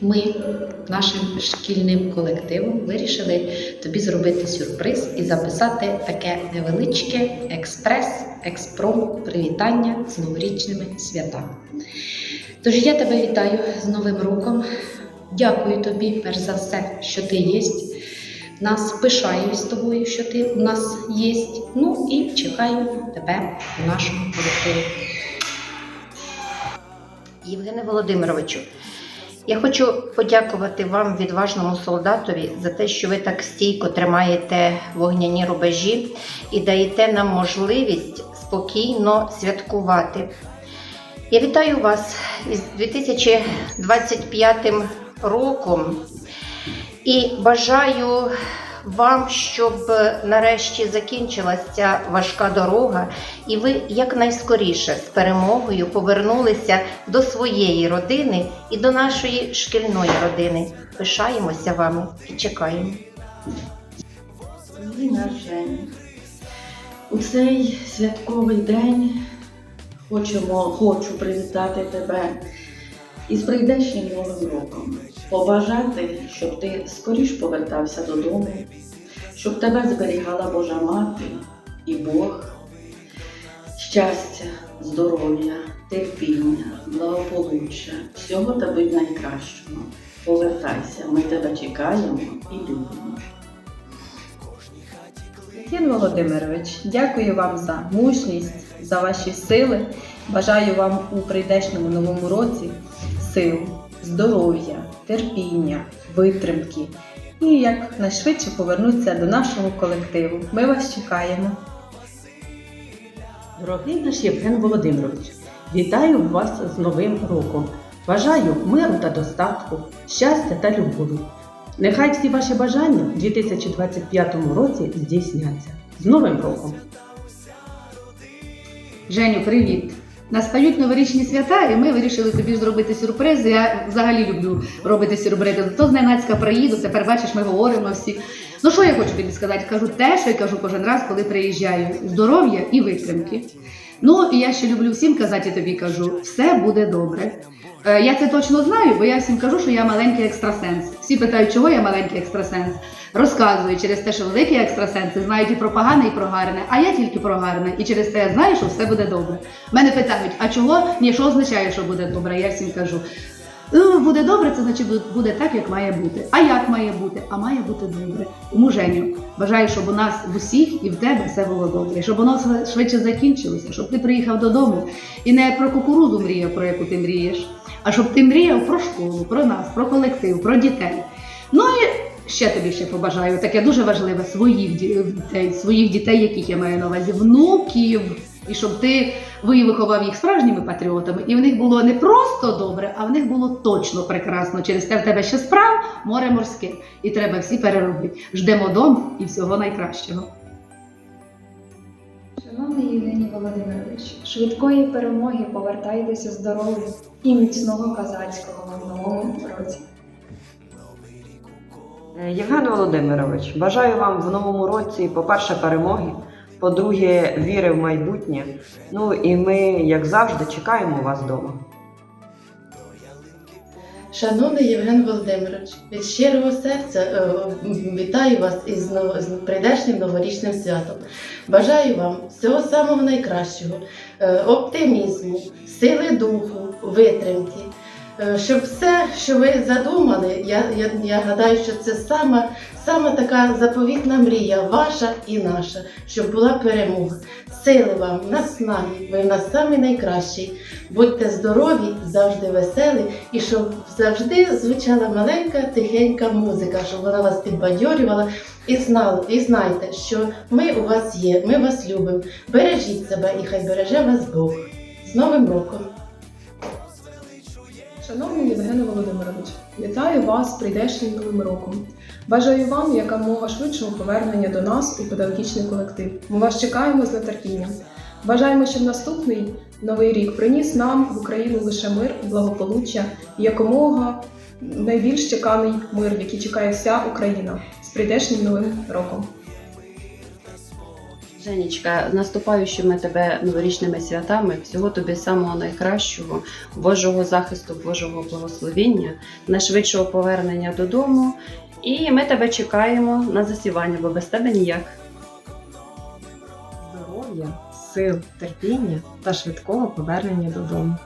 ми нашим шкільним колективом вирішили тобі зробити сюрприз і записати таке невеличке експрес, експром привітання з новорічними святами. Тож я тебе вітаю з Новим роком. Дякую тобі, перш за все, що ти є. Нас пишаюсь тобою, що ти у нас є. Ну і чекаю тебе у нашому колективі. Євгене Володимировичу, я хочу подякувати вам, відважному солдатові, за те, що ви так стійко тримаєте вогняні рубежі і даєте нам можливість спокійно святкувати. Я вітаю вас із 2025 роком і бажаю вам, щоб нарешті закінчилася ця важка дорога, і ви якнайскоріше з перемогою повернулися до своєї родини і до нашої шкільної родини. Пишаємося вами і чекаємо. У цей святковий день хочемо, хочу привітати тебе із прийдешнім новим роком. Побажати, щоб ти скоріш повертався додому, щоб тебе зберігала Божа Мати і Бог, щастя, здоров'я, терпіння, благополуччя, всього тобі найкращого. Повертайся, ми тебе чекаємо і любимо. Євген Володимирович, дякую вам за мужність, за ваші сили. Бажаю вам у прийдешньому новому році сил, здоров'я, терпіння, витримки і якнайшвидше повернутися до нашого колективу. Ми вас чекаємо. Дорогий наш Євген Володимирович, вітаю вас з Новим роком. Бажаю миру та достатку, щастя та любові. Нехай всі ваші бажання в 2025 році здійсняться. З Новим роком! Женю, привіт! Настають новорічні свята, і ми вирішили тобі зробити сюрприз. Я взагалі люблю робити сюрпризи. То зненацька приїду, тепер бачиш, ми говоримо всі. Ну що я хочу тобі сказати? Кажу те, що я кажу кожен раз, коли приїжджаю. Здоров'я і витримки. Ну і я ще люблю всім казати, і тобі кажу, все буде добре. Е, Я це точно знаю, бо я всім кажу, що я маленький екстрасенс. Всі питають, чого я маленький екстрасенс. Розказую через те, що великі екстрасенси знають і про погане, і про гарне, а я тільки про гарне. І через те я знаю, що все буде добре. Мене питають, а чого? Ні, що означає, що буде добре? Я всім кажу. «Ну, буде добре, це значить буде- так, як має бути. А як має бути? А має бути добре. Тому Женю, бажаю, щоб у нас в усіх і в тебе все було добре, щоб воно швид- швидше закінчилося, щоб ти приїхав додому і не про кукурузу мріяв, про яку ти мрієш, а щоб ти мріяв про школу, про нас, про колектив, про дітей. Ну і ще тобі ще побажаю таке дуже важливе своїх дітей, своїх дітей, яких я маю на увазі, внуків. І щоб ти ви виховав їх справжніми патріотами, і в них було не просто добре, а в них було точно прекрасно. Через те в тебе ще справ море морське, і треба всі переробити. Ждемо дому і всього найкращого. Шановний Євгеній Володимирович, швидкої перемоги повертайтеся здорові і міцного козацького вам в новому році. Е, Євген Володимирович, бажаю вам в новому році, по-перше, перемоги, по-друге, віри в майбутнє. Ну і ми, як завжди, чекаємо вас вдома. Шановний Євген Володимирович, від щирого серця е, вітаю вас із, прийдешнім новорічним святом. Бажаю вам всього самого найкращого, е, оптимізму, сили духу, витримки. Е, Щоб все, що ви задумали, я, я, я гадаю, що це сама, сама така заповітна мрія, ваша і наша, щоб була перемога. Сили вам, наснаги, ви в нас самі найкращі. Будьте здорові, завжди веселі, і щоб завжди звучала маленька тихенька музика, щоб вона вас підбадьорювала і знали, і знайте, що ми у вас є, ми вас любимо. Бережіть себе і хай береже вас Бог. З Новим роком! Шановний Євгене Володимирович, вітаю вас з прийдешнім новим роком. Бажаю вам якомога швидшого повернення до нас у педагогічний колектив. Ми вас чекаємо з нетерпінням. Бажаємо, щоб наступний новий рік приніс нам в Україну лише мир, благополуччя і якомога найбільш чеканий мир, який чекає вся Україна з прийдешнім новим роком. Женічка, з наступаючими тебе новорічними святами, всього тобі самого найкращого, Божого захисту, Божого благословіння, найшвидшого повернення додому. І ми тебе чекаємо на засівання, бо без тебе ніяк. здоров'я, сил, терпіння та швидкого повернення додому.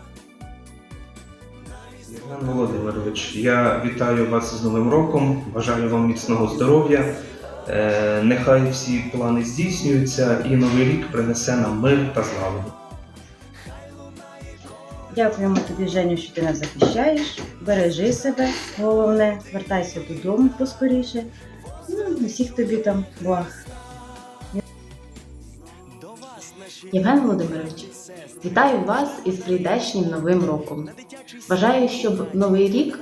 Євген Володимирович, я вітаю вас з Новим роком, бажаю вам міцного здоров'я. Е, Нехай всі плани здійснюються і новий рік принесе нам мир та злагоду. Дякуємо тобі, Женю, що ти нас захищаєш. Бережи себе, головне, вертайся додому поскоріше. Ну, і всіх тобі там благ. Євген Володимирович, вітаю вас із прийдешнім новим роком. Бажаю, щоб новий рік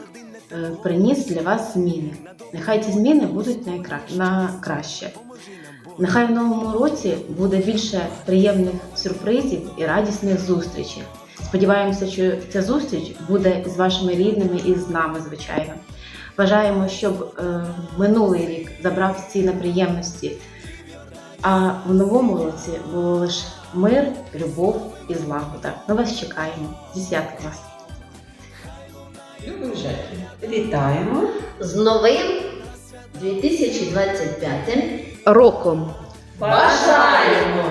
приніс для вас зміни. Нехай ці зміни будуть на, краще. Нехай в новому році буде більше приємних сюрпризів і радісних зустрічей. Сподіваємося, що ця зустріч буде з вашими рідними і з нами, звичайно. Бажаємо, щоб е, минулий рік забрав всі неприємності, а в новому році було лише мир, любов і злагода. Ми вас чекаємо. Зі святом вас! Любим Жеки, вітаємо. З новим 2025 Роком! бажаємо!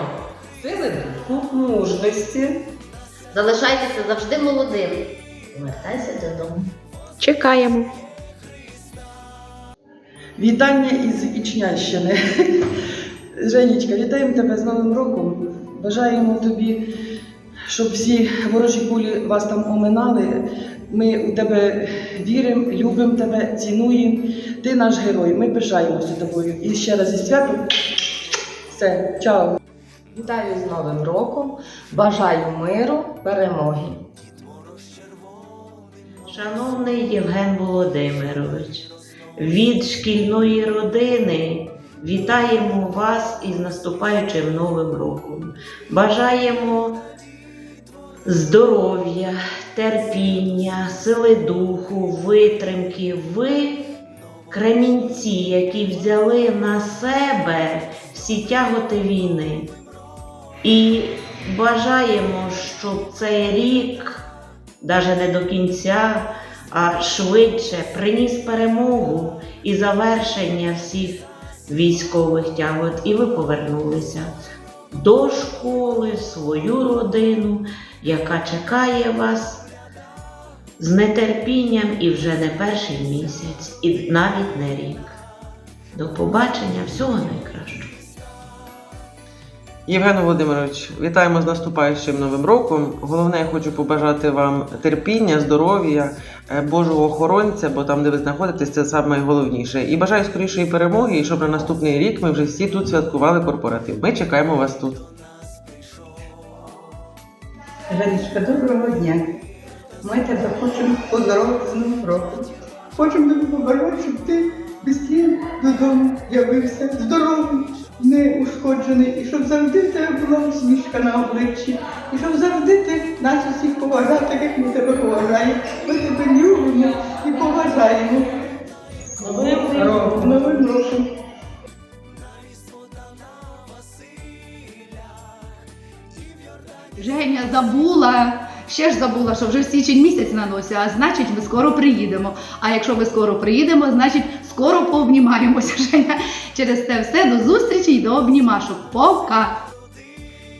Сили духу, мужності. Залишайтеся завжди молодим. Повертайся додому. Чекаємо! Вітання із Ічнящини. Женічка, вітаємо тебе з Новим роком. Бажаємо тобі, щоб всі ворожі кулі вас там оминали. Ми у тебе віримо, любимо тебе, цінуємо. Ти наш герой. Ми пишаємося тобою. І ще раз зі святом. Все, чао. Вітаю з Новим роком, бажаю миру, перемоги. Шановний Євген Володимирович, від шкільної родини вітаємо вас із наступаючим Новим роком. Бажаємо здоров'я, терпіння, сили духу, витримки. Ви кремінці, які взяли на себе всі тяготи війни. І бажаємо, щоб цей рік навіть не до кінця, а швидше приніс перемогу і завершення всіх військових тягот, і ви повернулися до школи, в свою родину, яка чекає вас з нетерпінням і вже не перший місяць, і навіть не рік. До побачення, всього найкращого. Євген Володимирович, вітаємо з наступаючим новим роком. Головне, я хочу побажати вам терпіння, здоров'я, е, Божого охоронця, бо там, де ви знаходитесь, це саме найголовніше. І бажаю скорішої перемоги, і щоб на наступний рік ми вже всі тут святкували корпоратив. Ми чекаємо вас тут. Женечка, доброго дня. Ми тебе хочемо поздоровити з Новим роком. Хочемо тобі побажати, щоб ти швидше додому явився здоровий, неушкоджений, і щоб завжди тебе була усмішка на обличчі, і щоб завжди ти нас усіх поважав, так як ми тебе поважаємо. Ми тебе любимо і поважаємо. Забула. Ще ж забула, що вже січень місяць на носі, а значить, ми скоро приїдемо. А якщо ми скоро приїдемо, значить скоро пообнімаємося. Женя. Через те все до зустрічі і до обнімашок. Пока!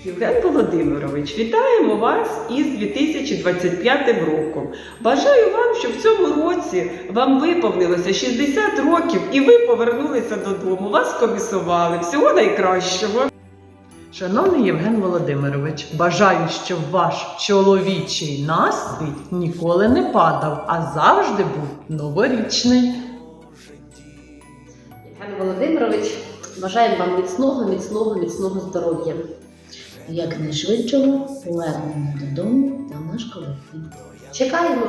Євген Володимирович, вітаємо вас із 2025 роком. Бажаю вам, щоб в цьому році вам виповнилося 60 років і ви повернулися додому. Вас комісували. Всього найкращого. Шановний Євген Володимирович, бажаю, щоб ваш чоловічий настрій ніколи не падав, а завжди був новорічний. Євген Володимирович, бажаємо вам міцного, міцного, міцного здоров'я. Якнайшвидшого повернення додому та наш колектив. Чекаємо!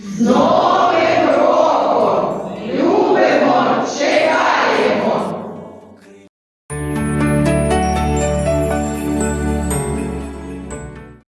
З Новим